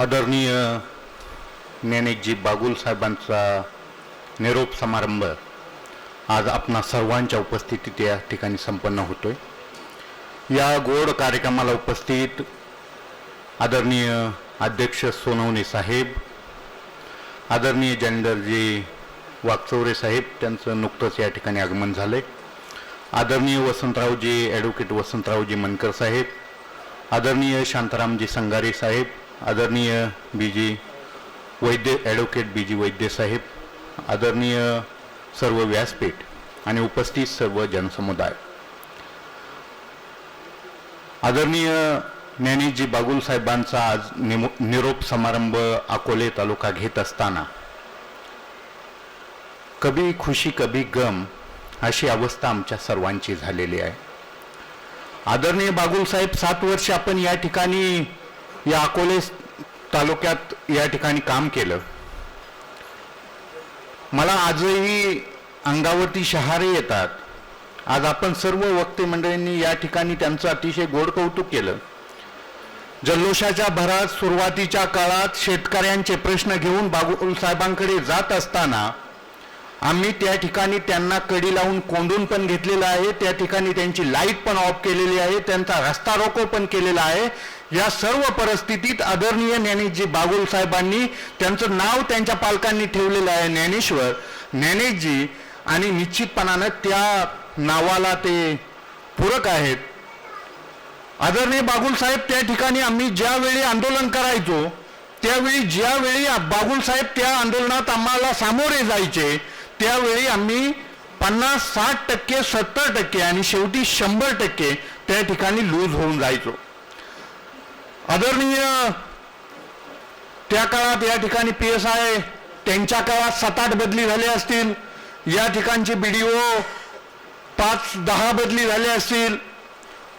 आदरणीय ज्ञानेकजी बागुल साहेबांचा निरोप समारंभ आज आपणा सर्वांच्या उपस्थितीत या ठिकाणी संपन्न होतोय. या गोड कार्यक्रमाला उपस्थित आदरणीय अध्यक्ष सोनवणे साहेब आदरणीय जैनदरजी वागचौरे साहेब त्यांचं नुकतंच या ठिकाणी आगमन झालं आहे आदरणीय वसंतरावजी ॲडव्होकेट वसंतरावजी मनकर साहेब आदरणीय शांतारामजी संगारे साहेब आदरणीय बी जी वैद्य ॲडव्होकेट बी जी वैद्य साहेब आदरणीय सर्व व्यासपीठ आणि उपस्थित सर्व जनसमुदाय. आदरणीय ज्ञानीजी बागुल साहेबांचा आज निमो निरोप समारंभ अकोले तालुका घेत असताना कभी खुशी कभी गम अशी अवस्था आमच्या सर्वांची झालेली आहे. आदरणीय बागुल साहेब सात वर्ष आपण या ठिकाणी या अकोले तालुक्यात या ठिकाणी काम केलं. मला आजही अंगावरती शहारे येतात. आज आपण सर्व वक्ते मंडळींनी या ठिकाणी त्यांचं अतिशय गोड कौतुक केलं. जल्लोषाच्या भरात सुरुवातीच्या काळात शेतकऱ्यांचे प्रश्न घेऊन बागुल साहेबांकडे जात असताना आम्ही त्या ठिकाणी त्यांना कडी लावून कोंडून पण घेतलेलं आहे त्या ठिकाणी त्यांची लाइट पण ऑफ केलेली आहे त्यांचा रस्ता रोको पण केलेला आहे. या सर्व परिस्थितीत आदरणीय ज्ञानेशजी बागुल साहेबांनी त्यांचं नाव त्यांच्या पालकांनी ठेवलेलं आहे ज्ञानेश्वर. ज्ञानेशजी आणि निश्चितपणानं त्या नावाला ते पूरक आहेत. आदरणीय बागुल साहेब त्या ठिकाणी आम्ही ज्यावेळी आंदोलन करायचो त्यावेळी ज्यावेळी बागुल साहेब त्या आंदोलनात आम्हाला सामोरे जायचे त्यावेळी आम्ही पन्नास साठ टक्के सत्तर टक्के आणि शेवटी शंभर टक्के त्या ठिकाणी लूज होऊन जायचो. आदरणीय त्या काळात या ठिकाणी पी एस आय त्यांच्या काळात सात आठ बदली झाले असतील. या ठिकाणचे बी डी ओ पाच दहा बदली झाले असतील.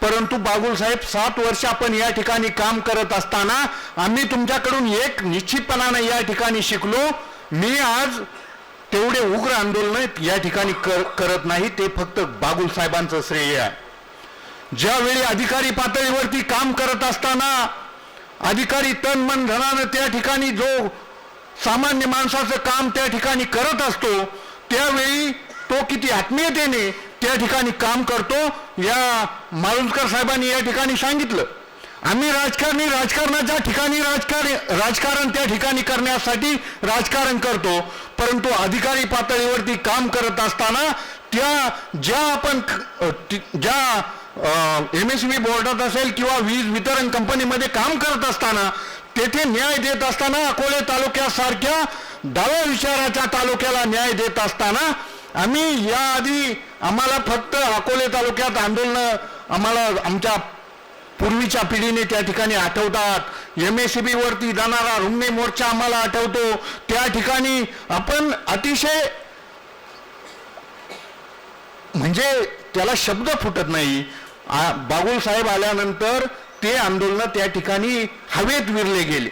परंतु बागुलसाहेब सात वर्ष आपण या ठिकाणी काम करत असताना आम्ही तुमच्याकडून एक निश्चितपणानं या ठिकाणी शिकलो. मी आज तेवढे उग्र आंदोलन या ठिकाणी कर करत नाही. ते फक्त बागुल साहेबांचं श्रेय आहे. ज्यावेळी अधिकारी पातळीवरती काम करत असताना अधिकारी तन मन धनानं त्या ठिकाणी जो सामान्य माणसाचं काम त्या ठिकाणी करत असतो त्यावेळी तो किती आत्मीयतेने त्या ठिकाणी काम करतो या मालुसकर साहेबांनी या ठिकाणी सांगितलं. आम्ही राजकारणी राजकारणाच्या ठिकाणी राजकारण राजकारण त्या ठिकाणी करण्यासाठी राजकारण करतो परंतु अधिकारी पातळीवरती काम करत असताना त्या ज्या आपण ज्या एम एस बी बोर्डात असेल किंवा वीज वितरण कंपनीमध्ये काम करत असताना तेथे न्याय देत असताना अकोले तालुक्यासारख्या डाव्या विचाराच्या तालुक्याला न्याय देत असताना आम्ही याआधी आम्हाला फक्त अकोले तालुक्यात आंदोलन आम्हाला आमच्या पूर्वीच्या पिढीने त्या ठिकाणी आठवतात. एम एस बी वरती जाणारा रुग्णे मोर्चा आम्हाला आठवतो. त्या ठिकाणी आपण अतिशय म्हणजे त्याला शब्द फुटत नाही. बागुल साहेब आल्यानंतर ते आंदोलन त्या ठिकाणी हवेत विरले गेले.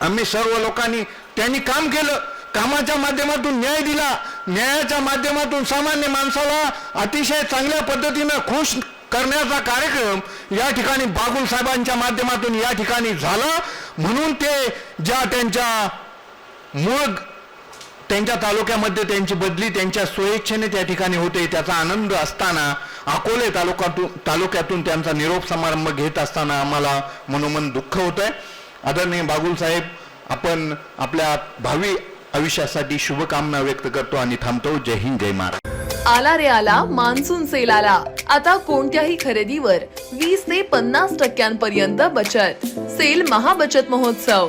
आम्ही सर्व लोकांनी त्यांनी काम केलं. कामाच्या माध्यमातून न्याय दिला. न्यायाच्या माध्यमातून सामान्य माणसाला अतिशय चांगल्या पद्धतीनं खुश करण्याचा कार्यक्रम या ठिकाणी बागुल साहेबांच्या माध्यमातून या ठिकाणी झाला. म्हणून ते ज्या त्यांच्या मूळ त्यांच्या तालुक्यामध्ये त्यांची बदली त्यांच्या स्वेच्छेने त्या ठिकाणी होते त्याचा आनंद असताना अकोले तालुक्यातून तालुक्यातून त्यांचा निरोप समारंभ घेत असताना आम्हाला मनोमन दुःख होत आहे आदरणीय बागुल साहेब आपण आपल्या भावी आयुष्यासाठी शुभकामना व्यक्त करतो आणि थांबतो. जय हिंद जय महाराज आला रे आला मान्सून सेल आला. आता कोणत्याही खरेदीवर वीस ते पन्नास टक्क्यांपर्यंत बचत. सेल महाबचत महोत्सव.